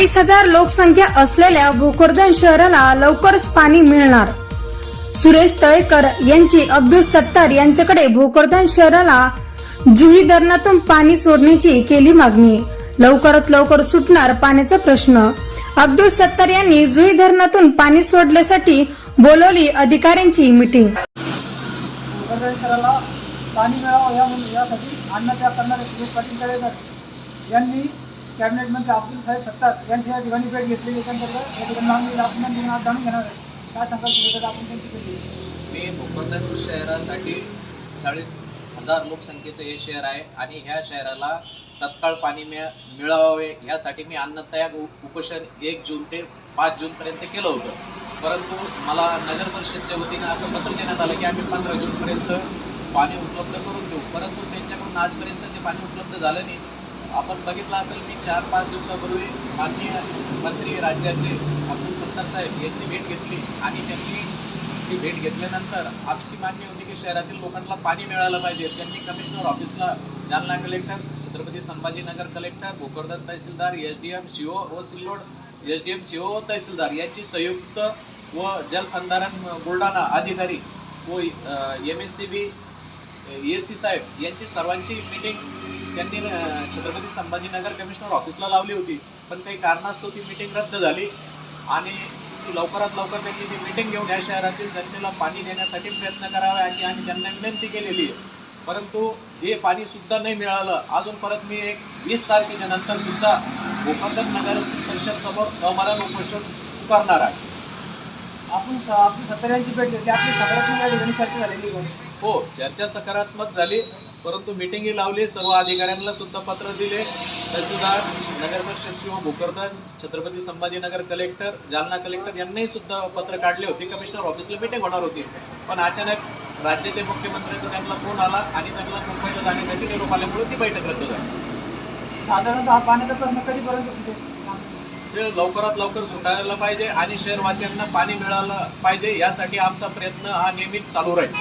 चाळीस हजार लोकसंख्या असलेल्या भोकरदन शहराला लवकरच पाणी मिळणार. सुरेश तळेकर यांची अब्दुल सत्तार यांच्याकडे भोकरदन शहराला जुही धरणातून पाणी सोडण्याची केली मागणी. लवकरात लवकर सुटणार पाण्याचा प्रश्न. अब्दुल सत्तार यांनी जुही धरणातून पाणी सोडण्यासाठी बोलवली अधिकाऱ्यांची मिटिंग. भोकरदन शहराला पाणी मिळावं यासाठी म्हणून यासाठी करणारे सुरेश पाटील तळेकर यांनी कॅबिनेट मंत्री अब्दुल साहेब सत्तार यांची या ठिकाणी भेट घेतली त्याच्यानंतर या ठिकाणी आम्ही आपण आज जाणून घेणार आहे. काय सांगाल तुम्ही? आपण त्यांची भेट घेतली मी भोकरदन शहरासाठी चाळीस हजार लोकसंख्येचं हे शहर आहे आणि ह्या शहराला तत्काळ पाणी मिळ मिळावे यासाठी मी अन्नत्याग उ- उपोषण एक जून ते पाच जूनपर्यंत केलं होतं. परंतु मला नगर परिषदच्या वतीनं असं पत्र देण्यात आलं की आम्ही पंधरा जूनपर्यंत पाणी उपलब्ध करून देऊ. परंतु त्यांच्याकडून आजपर्यंत ते पाणी उपलब्ध झालं नाही. आपण बघितलं असेल मी चार पाच दिवसापूर्वी माननीय मंत्री राज्याचे अब्दुल सत्तार साहेब यांची भेट घेतली आणि त्यांनी ती भेट घेतल्यानंतर आमची मागणी होती की शहरातील लोकांना पाणी मिळालं पाहिजे. त्यांनी कमिशनर ऑफिसला Jalna collector Chhatrapati Sambhajinagar collector Bhokardan tehsildar H D M C O व Sillod H D M C O tehsildar यांची संयुक्त व जलसंधारण बुलढाणा अधिकारी व M S C B A C साहेब यांची सर्वांची मीटिंग त्यांनी छत्रपती संभाजीनगर कमिशनर ऑफिसला लावली होती. पण काही कारणास्तव ती मीटिंग रद्द झाली. आणि ती लवकरात लवकर त्यांनी ती मीटिंग घेऊन या शहरातील जनतेला पाणी देण्यासाठी प्रयत्न करावे अशी आम्ही त्यांना विनंती केलेली आहे. परंतु हे पाणी सुद्धा नाही मिळालं. अजून परत मी एक वीस तारखेच्या नंतर सुद्धा भोकरदन नगर परिषद समोर अमरण उपोषण करणार आहे. आपण स अब्दुल सत्तार यांची भेट घेतली आपली सगळ्यात या ठिकाणी चर्चा झालेली. हो चर्चा सकारात्मक झाली. परंतु मिटिंगही लावली सर्व अधिकाऱ्यांना सुद्धा पत्र दिले. तहसीलदार नगर परिषद शिव भोकरदन छत्रपती संभाजीनगर कलेक्टर जालना कलेक्टर यांनाही सुद्धा पत्र काढले होते. कमिशनर ऑफिसला मिटिंग होणार होती. पण अचानक राज्याचे मुख्यमंत्र्यांचा त्यांना फोन आला आणि त्यांना मुंबईला जाण्यासाठी निरोप आल्यामुळे ती बैठक रद्द झाली. साधारणतः हा पाण्याचा प्रश्न कधीपर्यंत सुटेल? ते लवकरात लवकर सुटायला पाहिजे आणि शहरवासियांना पाणी मिळालं पाहिजे यासाठी आमचा प्रयत्न हा नेहमीच चालू राहील.